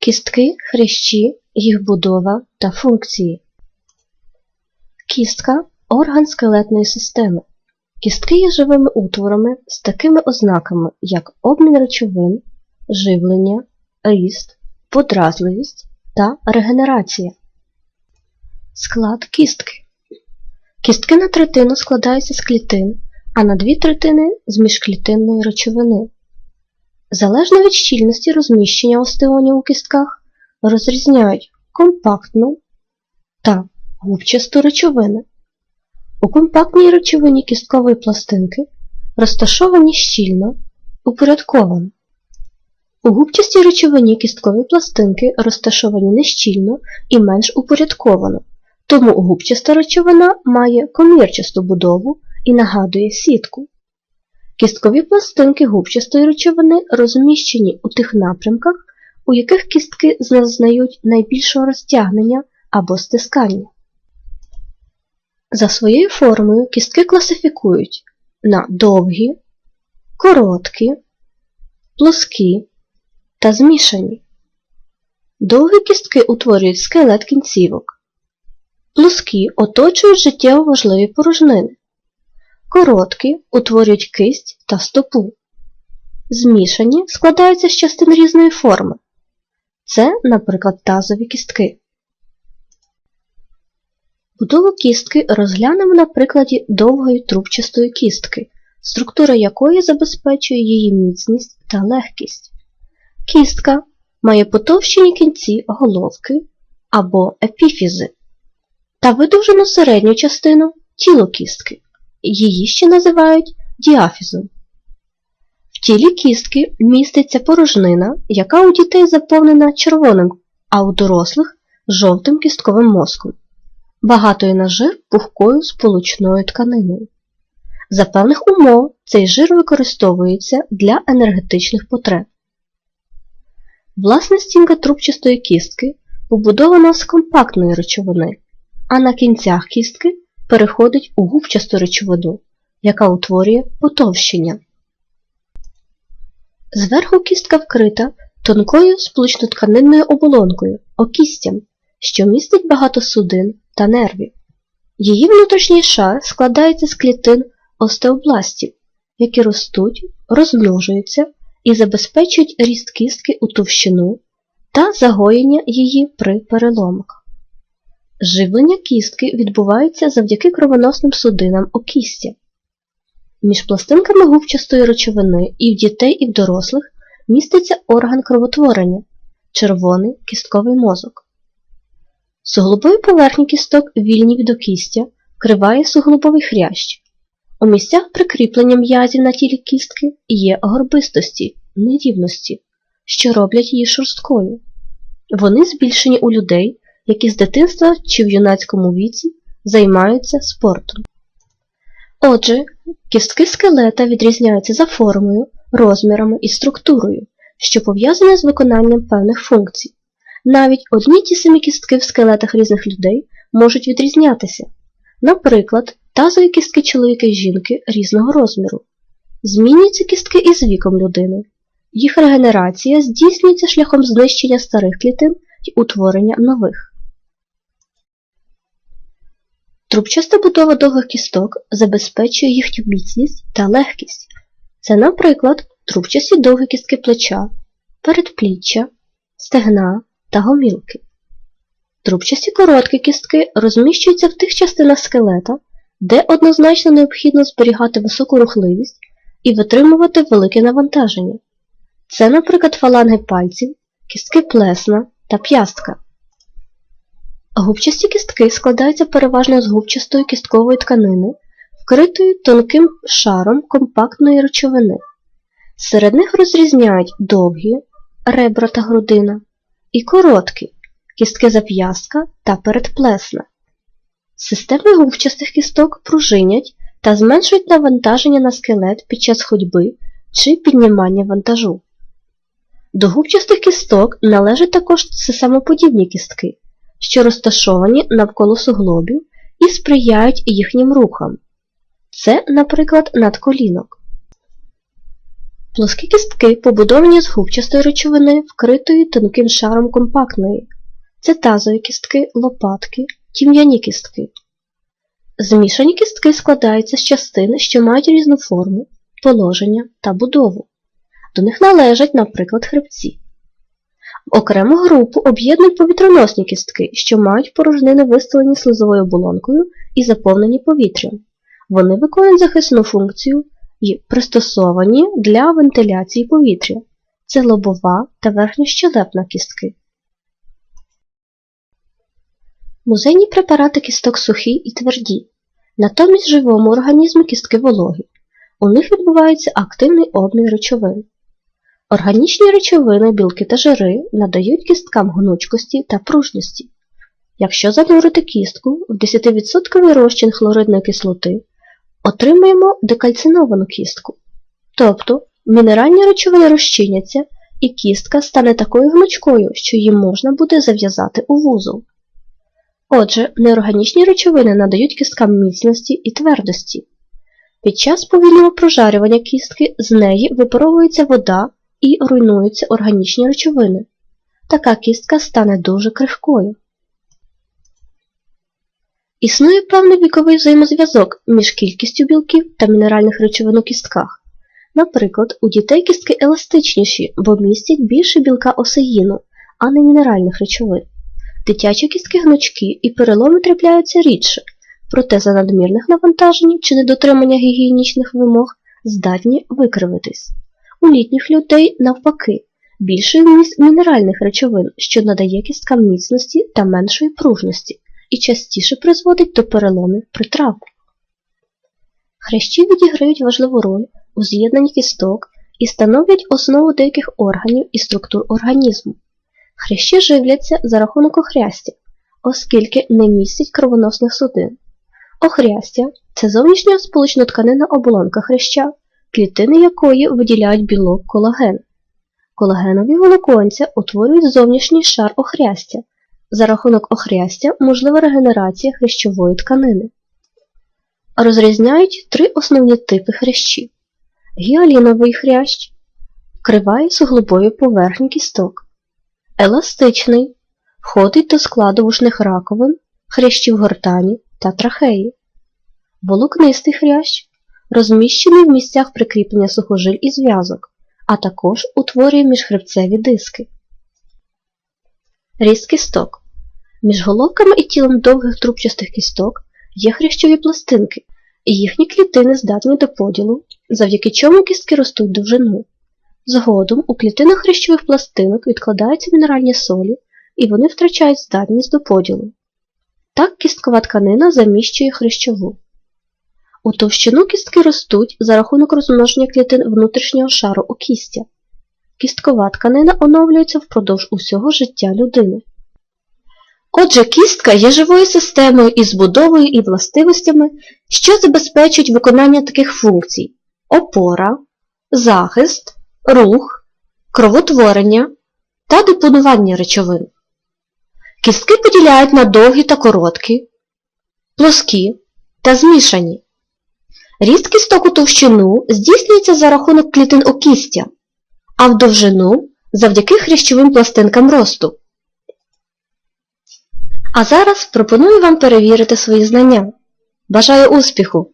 Кістки, хрящі, їх будова та функції. Кістка орган скелетної системи. Кістки є живими утворами з такими ознаками, як обмін речовин, живлення, ріст, подразливість та регенерація. Склад кістки. Кістки на третину складаються з клітин, а на дві третини з міжклітинної речовини. Залежно від щільності розміщення остеонів у кістках розрізняють компактну та губчасту речовини. У компактній речовині кісткової пластинки розташовані щільно, упорядковано. У губчастій речовині кісткові пластинки розташовані нещільно і менш упорядковано, тому губчаста речовина має комірчасту будову і нагадує сітку. Кісткові пластинки губчастої речовини розміщені у тих напрямках, у яких кістки зазнають найбільшого розтягнення або стискання. За своєю формою кістки класифікують на довгі, короткі, плоскі та змішані. Довгі кістки утворюють скелет кінцівок. Плоскі оточують життєво важливі порожнини. Короткі утворюють кисть та стопу. Змішані складаються з частин різної форми. Це, наприклад, тазові кістки. Будову кістки розглянемо на прикладі довгої трубчастої кістки, структура якої забезпечує її міцність та легкість. Кістка має потовщені кінці головки або епіфізи та видовжену середню частину тіло кістки. Її ще називають діафізом. В тілі кістки міститься порожнина, яка у дітей заповнена червоним, а у дорослих жовтим кістковим мозком, багатою на жир пухкою сполучною тканиною. За певних умов цей жир використовується для енергетичних потреб. Власна стінка трубчастої кістки побудована з компактної речовини, а на кінцях кістки переходить у губчасту речовину, яка утворює потовщення. Зверху кістка вкрита тонкою сполучнотканинною оболонкою окістям, що містить багато судин та нервів. Її внутрішній шар складається з клітин остеобластів, які ростуть, розмножуються і забезпечують ріст кістки у товщину та загоєння її при переломах. Живлення кістки відбувається завдяки кровоносним судинам окістя. Між пластинками губчастої речовини і в дітей, і в дорослих міститься орган кровотворення червоний кістковий мозок. Суглобові поверхні кісток вільні від окістя вкриває суглобовий хрящ. У місцях прикріплення м'язів на тілі кістки є горбистості, нерівності, що роблять її шорсткою. Вони збільшені у людей, які з дитинства чи в юнацькому віці займаються спортом. Отже, кістки скелета відрізняються за формою, розмірами і структурою, що пов'язані з виконанням певних функцій. Навіть одні ті самі кістки в скелетах різних людей можуть відрізнятися. Наприклад, тазові кістки чоловіка і жінки різного розміру. Змінюються кістки із віком людини. Їх регенерація здійснюється шляхом знищення старих клітин і утворення нових. Трубчаста будова довгих кісток забезпечує їхню міцність та легкість. Це, наприклад, трубчасті довгі кістки плеча, передпліччя, стегна та гомілки. Трубчасті короткі кістки розміщуються в тих частинах скелета, де однозначно необхідно зберігати високу рухливість і витримувати велике навантаження. Це, наприклад, фаланги пальців, кістки плесна та п'ястка. Губчасті кістки складаються переважно з губчастої кісткової тканини, вкритої тонким шаром компактної речовини. Серед них розрізняють довгі ребра та грудина і короткі кістки зап'ястка та передплесна. Системи губчастих кісток пружинять та зменшують навантаження на скелет під час ходьби чи піднімання вантажу. До губчастих кісток належать також самоподібні кістки, що розташовані навколо суглобів і сприяють їхнім рухам. Це, наприклад, надколінок. Плоскі кістки побудовані з губчастої речовини, вкритої тонким шаром компактної. Це тазові кістки, лопатки, тім'яні кістки. Змішані кістки складаються з частин, що мають різну форму, положення та будову. До них належать, наприклад, хребці. В окрему групу об'єднують повітроносні кістки, що мають порожнини вистелені слизовою оболонкою і заповнені повітрям. Вони виконують захисну функцію і пристосовані для вентиляції повітря. Це лобова та верхньощелепна кістки. Музейні препарати кісток сухі і тверді. Натомість в живому організмі кістки вологі. У них відбувається активний обмін речовин. Органічні речовини, білки та жири надають кісткам гнучкості та пружності. Якщо занурити кістку в 10% розчин хлоридної кислоти, отримаємо декальциновану кістку. Тобто мінеральні речовини розчиняться і кістка стане такою гнучкою, що її можна буде зав'язати у вузол. Отже, неорганічні речовини надають кісткам міцності і твердості. Під час повільного прожарювання кістки з неї випаровується вода і руйнуються органічні речовини. Така кістка стане дуже крихкою. Існує певний віковий взаємозв'язок між кількістю білків та мінеральних речовин у кістках. Наприклад, у дітей кістки еластичніші, бо містять більше білка осеїну, а не мінеральних речовин. Дитячі кістки гнучкі і переломи трапляються рідше, проте за надмірних навантажень чи недотримання гігієнічних вимог здатні викривитись. У літніх людей, навпаки, більший вміст мінеральних речовин, що надає кісткам міцності та меншої пружності і частіше призводить до переломів при травмах. Хрящі відіграють важливу роль у з'єднанні кісток і становлять основу деяких органів і структур організму. Хрящі живляться за рахунок охрястя, оскільки не містять кровоносних судин. Охрястя це зовнішня сполучна тканина оболонка хряща, клітини якої виділяють білок колаген. Колагенові волоконця утворюють зовнішній шар охрястя. За рахунок охрястя можлива регенерація хрящової тканини. Розрізняють три основні типи хрящів. Гіаліновий хрящ вкриває суглобові поверхні кісток. Еластичний входить до складу вушних раковин, хрящів гортані та трахеї. Волокнистий хрящ розміщений в місцях прикріплення сухожиль і зв'язок, а також утворює міжхребцеві диски. Ріст кісток. Між головками і тілом довгих трубчастих кісток є хрящові пластинки, і їхні клітини здатні до поділу, завдяки чому кістки ростуть довжину. Згодом у клітинах хрящових пластинок відкладаються мінеральні солі, і вони втрачають здатність до поділу. Так кісткова тканина заміщує хрящову. У товщину кістки ростуть за рахунок розмноження клітин внутрішнього шару окістя. Кісткова тканина оновлюється впродовж усього життя людини. Отже, кістка є живою системою із будовою і властивостями, що забезпечують виконання таких функцій опора, захист, рух, кровотворення та депонування речовин. Кістки поділяють на довгі та короткі, плоскі та змішані. Ріст кісток у товщину здійснюється за рахунок клітин у кістя, а в довжину завдяки хрящовим пластинкам росту. А зараз пропоную вам перевірити свої знання. Бажаю успіху!